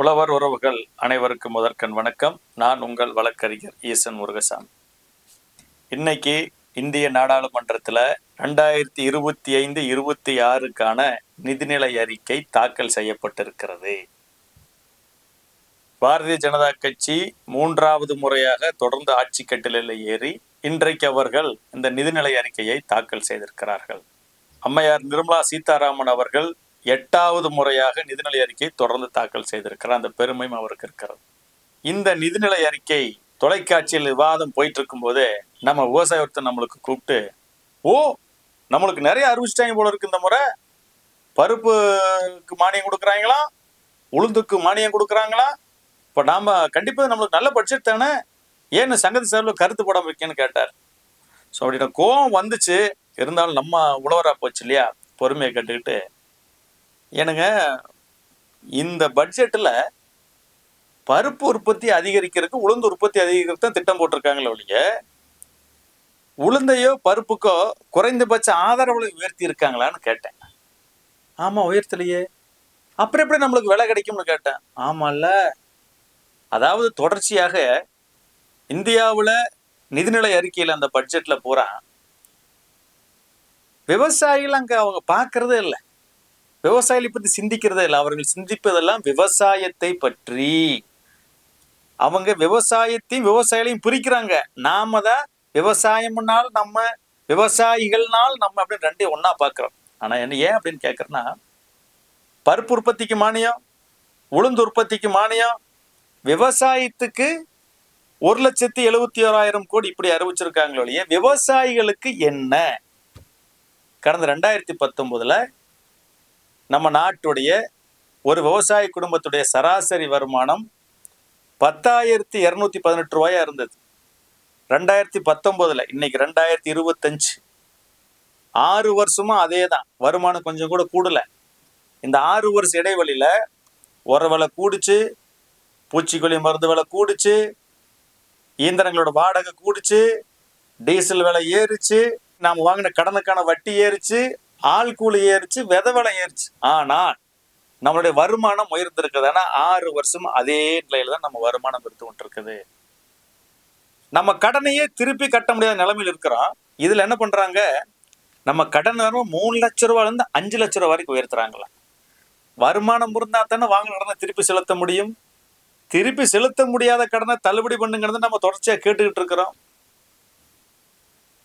உழவர் உறவுகள் அனைவருக்கும் முதற்கண் வணக்கம். நான் உங்கள் வழக்கறிஞர் ஈசன் முருகசாமி. இன்னைக்கு இந்திய நாடாளுமன்றத்தில் ரெண்டாயிரத்தி இருபத்தி ஐந்து இருபத்தி ஆறுக்கான நிதிநிலை அறிக்கை தாக்கல் செய்யப்பட்டிருக்கிறது. பாரதிய ஜனதா கட்சி மூன்றாவது முறையாக தொடர்ந்து ஆட்சி கட்டிலில் ஏறி இன்றைக்கு அவர்கள் இந்த நிதிநிலை அறிக்கையை தாக்கல் செய்திருக்கிறார்கள். அம்மையார் நிர்மலா சீதாராமன் அவர்கள் எட்டாவது முறையாக நிதிநிலை அறிக்கை தொடர்ந்து தாக்கல் செய்திருக்கிறார். அந்த பெருமையும் அவருக்கு இருக்கிறது. இந்த நிதிநிலை அறிக்கை தொலைக்காட்சியில் விவாதம் போயிட்டு இருக்கும்போதே நம்ம விவசாய ஒருத்தர் நம்மளுக்கு கூப்பிட்டு ஓ நம்மளுக்கு நிறைய அறிவிச்சிட்டாங்க போல இருக்கு இந்த முறை. பருப்புக்கு மானியம் கொடுக்குறாங்களா? உளுந்துக்கு மானியம் கொடுக்குறாங்களா? இப்போ நாம் கண்டிப்பாக நம்மளுக்கு நல்ல பட்ஜெட் தானே. ஏன்னு சங்கதி சார்பில் கருத்து போடாம இருக்கேன்னு கேட்டார். ஸோ அப்படின்னா கோவம் வந்துச்சு. இருந்தாலும் நம்ம உழவராக போச்சு இல்லையா? பொறுமையை கேட்டுக்கிட்டு எனக்கு இந்த பட்ஜெட்டில் பருப்பு உற்பத்தி அதிகரிக்கிறதுக்கு உளுந்து உற்பத்தி அதிகரிக்கிறது தான் திட்டம் போட்டிருக்காங்களே ஒழிய உளுந்தையோ பருப்புக்கோ குறைந்தபட்ச ஆதரவு உயர்த்தி இருக்காங்களான்னு கேட்டேன். ஆமாம் உயர்த்தலையே. அப்புறம் எப்படி நம்மளுக்கு விலை கிடைக்கும்னு கேட்டேன். ஆமாம்ல அதாவது தொடர்ச்சியாக இந்தியாவில் நிதிநிலை அறிக்கையில் அந்த பட்ஜெட்டில் பூரா விவசாயிகள் அங்கே அவங்க பார்க்கறதே இல்லை. விவசாயிகளை பற்றி சிந்திக்கிறதே இல்லை. அவர்கள் சிந்திப்பதெல்லாம் விவசாயத்தை பற்றி. அவங்க விவசாயத்தையும் விவசாயிகளையும் பிரிக்கிறாங்க. நாம தான் விவசாயம்னால் நம்ம விவசாயிகள்னால் நம்ம அப்படின்னு ரெண்டையும் ஒன்றா பார்க்குறோம். ஆனால் என்ன ஏன் அப்படின்னு கேட்குறேன்னா பருப்பு உற்பத்திக்கு மானியம் உளுந்து உற்பத்திக்கு மானியம் விவசாயத்துக்கு ஒரு லட்சத்தி எழுபத்தி ஓராயிரம் கோடி இப்படி அறிவிச்சிருக்காங்களோ விவசாயிகளுக்கு என்ன? கடந்த ரெண்டாயிரத்தி பத்தொன்பதுல நம்ம நாட்டுடைய ஒரு விவசாய குடும்பத்துடைய சராசரி வருமானம் பத்தாயிரத்தி இரநூத்தி பதினெட்டு ரூபாயா இருந்தது. ரெண்டாயிரத்தி பத்தொம்போதில் இன்னைக்கு ரெண்டாயிரத்தி இருபத்தஞ்சு. ஆறு வருஷமா அதே தான் வருமானம் கொஞ்சம் கூட கூடல. இந்த ஆறு வருஷ இடைவெளியில் உர விலை கூடிச்சு பூச்சிக்கொல்லி மருந்து விலை கூடிச்சு இயந்திரங்களோட வாடகை கூடிச்சு டீசல் விலை ஏறிச்சு நாம் வாங்கின கடனுக்கான வட்டி ஏறிச்சு ஆள் கூலி ஏறிச்சு வித விலை ஏறிச்சு. ஆனால் நம்மளுடைய வருமானம் உயர்ந்திருக்குதுன்னா ஆறு வருஷம் அதே நிலையில தான் நம்ம வருமானம் இருந்து கொண்டிருக்குது. நம்ம கடனையே திருப்பி கட்ட முடியாத நிலைமையில் இருக்கிறோம். இதுல என்ன பண்றாங்க? நம்ம கடன் மூணு லட்ச ரூபாயிலேருந்து அஞ்சு லட்ச ரூபா வரைக்கும் உயர்த்துறாங்களா வருமானம் இருந்தா தானே வாங்கின கடனை திருப்பி செலுத்த முடியும். திருப்பி செலுத்த முடியாத கடனை தள்ளுபடி பண்ணுங்கிறது நம்ம தொடர்ச்சியா கேட்டுக்கிட்டு இருக்கிறோம்.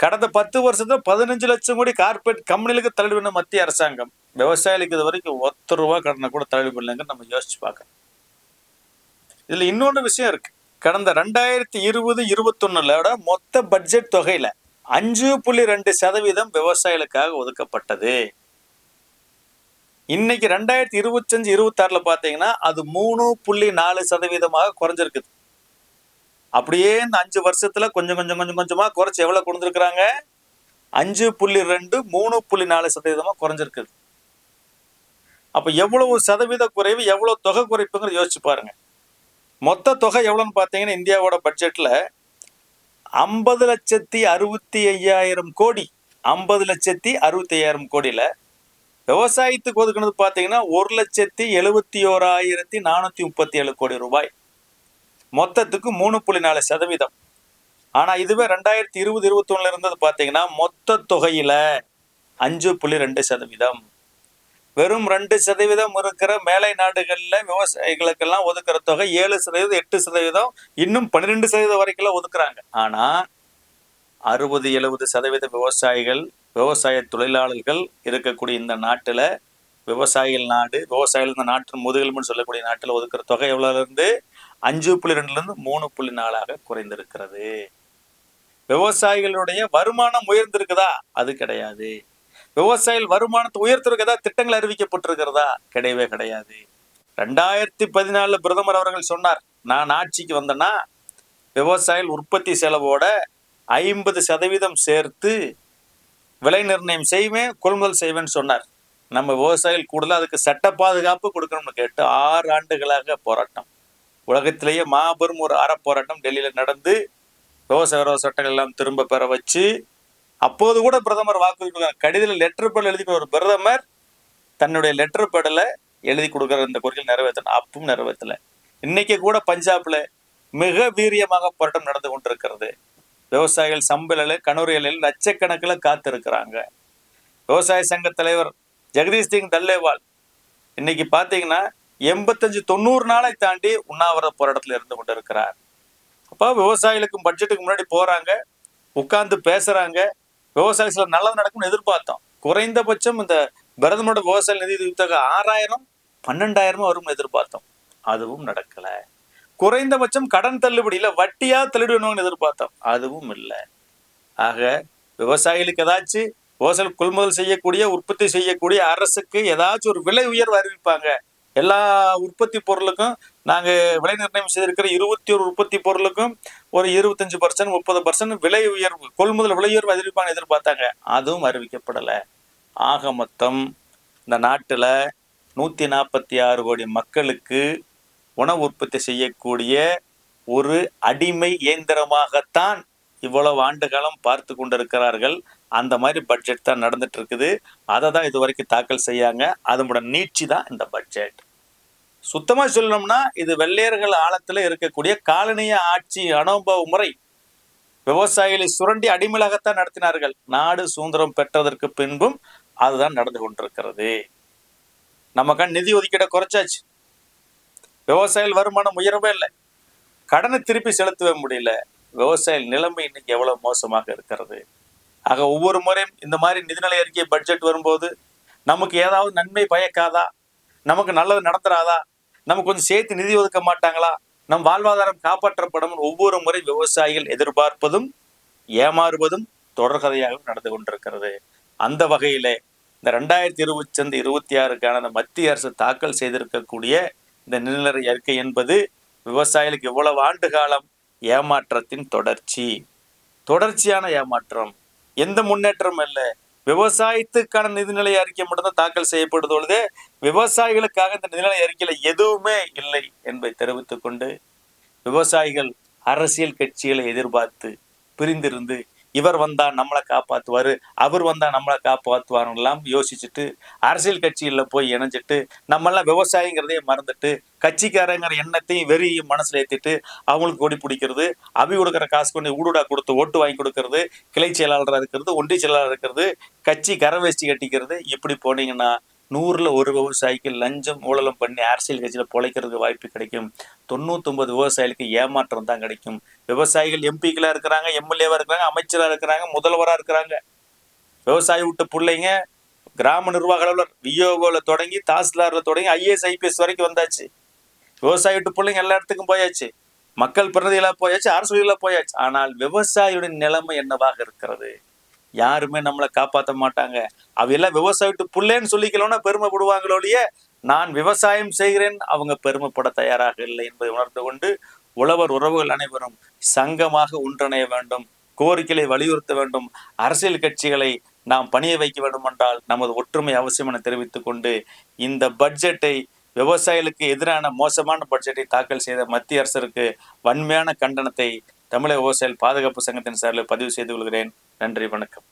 கடந்த பத்து வருஷத்துல பதினஞ்சு லட்சம் கோடி கார்பரேட் கம்பெனிகளுக்கு தள்ளுபடி பண்ண மத்திய அரசாங்கம். விவசாயிகளுக்கு இது வரைக்கும் ஒத்த ரூபா கடனை கூட தள்ளுபடி பண்ணலங்க நம்ம யோசிச்சு பார்க்கணும். இதுல இன்னொன்று விஷயம் இருக்கு. கடந்த ரெண்டாயிரத்தி இருபது இருபத்தொன்னுலோட மொத்த பட்ஜெட் தொகையில அஞ்சு புள்ளி ரெண்டு சதவீதம் விவசாயிகளுக்காக ஒதுக்கப்பட்டது. இன்னைக்கு ரெண்டாயிரத்தி இருபத்தஞ்சு இருபத்தாறுல பாத்தீங்கன்னா அது மூணு புள்ளி நாலு சதவீதமாக குறைஞ்சிருக்குது. அப்படியே இந்த அஞ்சு வருஷத்துல கொஞ்சம் கொஞ்சம் கொஞ்சம் கொஞ்சமா குறைச்சி எவ்வளவு கொடுத்துருக்குறாங்க? அஞ்சு புள்ளி ரெண்டு மூணு புள்ளி நாலு சதவீதமா குறைஞ்சிருக்குது. அப்ப எவ்வளவு சதவீத குறைவு எவ்வளவு தொகை குறைப்புங்கிறத யோசிச்சு பாருங்க. மொத்த தொகை எவ்வளோன்னு பார்த்தீங்கன்னா இந்தியாவோட பட்ஜெட்டில் ஐம்பது லட்சத்தி அறுபத்தி ஐயாயிரம் கோடி ஐம்பது லட்சத்தி அறுபத்தி ஐயாயிரம் கோடியில் விவசாயத்துக்கு ஒதுக்குனது பார்த்தீங்கன்னா ஒரு லட்சத்தி எழுபத்தி ஓராயிரத்தி நானூற்றி முப்பத்தி ஏழு கோடி ரூபாய். மொத்தத்துக்கு மூணு புள்ளி நாலு சதவீதம். ஆனா இதுவே ரெண்டாயிரத்தி இருபது இருபத்தி ஒண்ணுல இருந்தது பார்த்தீங்கன்னா மொத்த தொகையில அஞ்சு புள்ளி ரெண்டு சதவீதம். வெறும் ரெண்டு சதவீதம் இருக்கிற மேலை நாடுகள்ல விவசாயிகளுக்கெல்லாம் ஒதுக்குற தொகை ஏழு சதவீதம் எட்டு சதவீதம் இன்னும் பன்னிரெண்டு சதவீதம் வரைக்கும்லாம் ஒதுக்குறாங்க. ஆனா அறுபது எழுபது சதவீத விவசாயிகள் விவசாய தொழிலாளர்கள் இருக்கக்கூடிய இந்த நாட்டுல விவசாயிகள் நாடு விவசாயிகள் இந்த நாட்டின் முதுகெலும்புன்னு சொல்லக்கூடிய நாட்டில் ஒதுக்குற தொகை எவ்வளோலேருந்து இருந்து? அஞ்சு புள்ளி ரெண்டுல இருந்து மூணு புள்ளி நாலாக குறைந்திருக்கிறது. விவசாயிகளுடைய வருமானம் உயர்ந்திருக்குதா? அது கிடையாது. விவசாயிகள் வருமானத்தை உயர்த்திருக்கதா திட்டங்கள் அறிவிக்கப்பட்டிருக்கிறதா? கிடையவே கிடையாது. ரெண்டாயிரத்தி பதினாலுல பிரதமர் அவர்கள் சொன்னார் நான் ஆட்சிக்கு வந்தேன்னா விவசாயிகள் உற்பத்தி செலவோட ஐம்பது சதவீதம் சேர்த்து விலை நிர்ணயம் செய்வேன் கொள்முதல் செய்வேன்னு சொன்னார். நம்ம விவசாயிகள் கூடுதல் அதுக்கு சட்ட பாதுகாப்பு கொடுக்கணும்னு கேட்டு ஆறு ஆண்டுகளாக போராட்டம். உலகத்திலேயே மாபெரும் ஒரு அறப்போராட்டம் டெல்லியில் நடந்து விவசாய விரோத சட்டங்கள் எல்லாம் திரும்ப பெற வச்சு அப்போது கூட பிரதமர் வாக்குறுதி கடிதத்தில் லெட்டர் பேடில் எழுதி ஒரு பிரதமர் தன்னுடைய லெட்டர் பேடில் எழுதி கொடுக்குற இந்த கோரிக்கை நிறைவேற்றணும். அப்பவும் நிறைவேற்றலை. இன்னைக்கு கூட பஞ்சாப்ல மிக வீரியமாக போராட்டம் நடந்து கொண்டிருக்கிறது. விவசாயிகள் சம்பளில் கனூரியலில் லட்சக்கணக்கில் காத்திருக்கிறாங்க. விவசாய சங்க தலைவர் ஜெகதீஷ் சிங் தல்லேவால் இன்னைக்கு பார்த்தீங்கன்னா எண்பத்தஞ்சு தொண்ணூறு நாளை தாண்டி உண்ணாவிரத போராட்டத்தில் இருந்து கொண்டிருக்கிறார். அப்போ விவசாயிகளுக்கும் பட்ஜெட்டுக்கு முன்னாடி போறாங்க உட்கார்ந்து பேசுறாங்க. விவசாய சில நல்லது நடக்கும்னு எதிர்பார்த்தோம். குறைந்தபட்சம் இந்த பிரதமரோட விவசாய நிதி தொகை ஆறாயிரம் பன்னெண்டாயிரமும் வரும்னு எதிர்பார்த்தோம். அதுவும் நடக்கல. குறைந்தபட்சம் கடன் தள்ளுபடியில் வட்டியா தள்ளுபடி எதிர்பார்த்தோம். அதுவும் இல்லை. ஆக விவசாயிகளுக்கு ஏதாச்சும் விவசாய கொள்முதல் செய்யக்கூடிய உற்பத்தி செய்யக்கூடிய அரசுக்கு ஏதாச்சும் ஒரு விலை உயர்வு அறிவிப்பாங்க. எல்லா உற்பத்தி பொருளுக்கும் நாங்கள் விலை நிர்ணயம் செய்திருக்கிற இருபத்தி ஒரு உற்பத்தி பொருளுக்கும் ஒரு இருபத்தஞ்சு பர்சன்ட் முப்பது பர்சன்ட் விலை உயர்வு கொள்முதல் விலை உயர்வு அறிவிப்பாங்க எதிர்பார்த்தாங்க. அதுவும் அறிவிக்கப்படலை. ஆக மொத்தம் இந்த நாட்டில் நூற்றி நாற்பத்தி ஆறு கோடி மக்களுக்கு உணவு உற்பத்தி செய்யக்கூடிய ஒரு அடிமை இயந்திரமாகத்தான் இவ்வளவு ஆண்டு காலம் பார்த்து கொண்டிருக்கிறார்கள். அந்த மாதிரி பட்ஜெட் தான் நடந்துட்டு இருக்குது. அதை தான் இது வரைக்கும் தாக்கல் செய்யாங்க. அதனோட நீட்சி தான் இந்த பட்ஜெட் சுத்தமாக சொல்லணும்னா இது வெள்ளையர்கள் ஆழத்தில் இருக்கக்கூடிய காலனிய ஆட்சி அனுபவ முறை. விவசாயிகளை சுரண்டி அடிமலாகத்தான் நடத்தினார்கள். நாடு சுதந்திரம் பெற்றதற்கு பின்பும் அதுதான் நடந்து கொண்டிருக்கிறது. நமக்கு நிதி ஒதுக்கீடை குறைச்சாச்சு. விவசாயிகள் வருமானம் உயரவே இல்லை. கடனை திருப்பி செலுத்தவே முடியல. விவசாய நிலைமை இன்னைக்கு எவ்வளவு மோசமாக இருக்கிறது. ஆக ஒவ்வொரு முறையும் இந்த மாதிரி நிதிநிலை அறிக்கை பட்ஜெட் வரும்போது நமக்கு ஏதாவது நன்மை பயக்காதா? நமக்கு நல்லது நடந்துராதா நமக்கு கொஞ்சம் சேர்த்து நிதி ஒதுக்க மாட்டாங்களா? நம் வாழ்வாதாரம் காப்பாற்றப்படும் ஒவ்வொரு முறை விவசாயிகள் எதிர்பார்ப்பதும் ஏமாறுவதும் தொடர்கதையாகவும் நடந்து கொண்டிருக்கிறது. அந்த வகையிலே இந்த ரெண்டாயிரத்தி இருபத்தி அஞ்சு இருபத்தி ஆறுக்கான மத்திய அரசு தாக்கல் செய்திருக்கக்கூடிய இந்த நிலநரை அறிக்கை என்பது விவசாயிகளுக்கு இவ்வளவு ஆண்டு காலம் ஏமாற்றத்தின் தொடர்ச்சி? தொடர்ச்சியான ஏமாற்றம். எந்த முன்னேற்றமும் இல்லை. விவசாயத்துக்கான நிதிநிலை அறிக்கை மட்டும்தான் தாக்கல் செய்யப்படுது பொழுது விவசாயிகளுக்காக இந்த நிதிநிலை அறிக்கையில் எதுவுமே இல்லை என்பதை தெரிவித்துக் கொண்டு விவசாயிகள் அரசியல் கட்சிகளை எதிர்பார்த்து பிரிந்திருந்து இவர் வந்தா நம்மளை காப்பாற்றுவார் அவர் வந்தா நம்மளை காப்பாற்றுவாருலாம் யோசிச்சுட்டு அரசியல் கட்சியில் போய் இணைஞ்சிட்டு நம்மெல்லாம் விவசாயிங்கிறதையே மறந்துட்டு கட்சிக்காரங்கிற எண்ணத்தையும் வெறியும் மனசில் ஏற்றிட்டு அவங்களுக்கு கொடி பிடிக்கிறது அவி கொடுக்குற காசு கொண்டு ஊடுடா கொடுத்து ஓட்டு வாங்கி கொடுக்கறது கிளை செயலாளராக இருக்கிறது ஒன்றிய செயலாளராக இருக்கிறது கட்சி கரவேஷ்டி கட்டிக்கிறது இப்படி போனீங்கன்னா நூறில் ஒரு விவசாயிக்கு லஞ்சம் ஊழலம் பண்ணி அரசியல் கட்சியில் பொழைக்கிறதுக்கு வாய்ப்பு கிடைக்கும். தொண்ணூத்தொம்பது விவசாயிகளுக்கு ஏமாற்றம் தான் கிடைக்கும். விவசாயிகள் எம்பிக்களாக இருக்கிறாங்க எம்எல்ஏவாக இருக்கிறாங்க அமைச்சராக இருக்கிறாங்க முதல்வராக இருக்கிறாங்க. விவசாயி விட்டு பிள்ளைங்க கிராம நிர்வாக அலுவலர் விஓஓல தொடங்கி தாசில்தாரில் தொடங்கி ஐஏஎஸ் ஐபிஎஸ் வரைக்கும் வந்தாச்சு. விவசாயி விட்டு பிள்ளைங்க எல்லா இடத்துக்கும் போயாச்சு. மக்கள் பிரதிநிதிகளாக போயாச்சு அரசியலாக போயாச்சு. ஆனால் விவசாயியுடைய நிலைமை என்னவாக இருக்கிறது? யாருமே நம்மளை காப்பாற்ற மாட்டாங்க. அவையெல்லாம் விவசாயிட்டு புள்ளேன்னு சொல்லிக்கலோன்னா பெருமைப்படுவாங்களோடைய நான் விவசாயம் செய்கிறேன் அவங்க பெருமைப்பட தயாராக இல்லை என்பதை உணர்ந்து கொண்டு உழவர் உறவுகள் அனைவரும் சங்கமாக ஒன்றிணைய வேண்டும் கோரிக்கைகளை வலியுறுத்த வேண்டும். அரசியல் கட்சிகளை நாம் பணிய வைக்க வேண்டும் என்றால் நமது ஒற்றுமை அவசியம் என தெரிவித்துக் கொண்டு இந்த பட்ஜெட்டை விவசாயிகளுக்கு எதிரான மோசமான பட்ஜெட்டை தாக்கல் செய்த மத்திய அரசிற்கு வன்மையான கண்டனத்தை தமிழக விவசாயிகள் பாதுகாப்பு சங்கத்தின் சார்பில் பதிவு செய்து கொள்கிறேன். நன்றி வணக்கம்.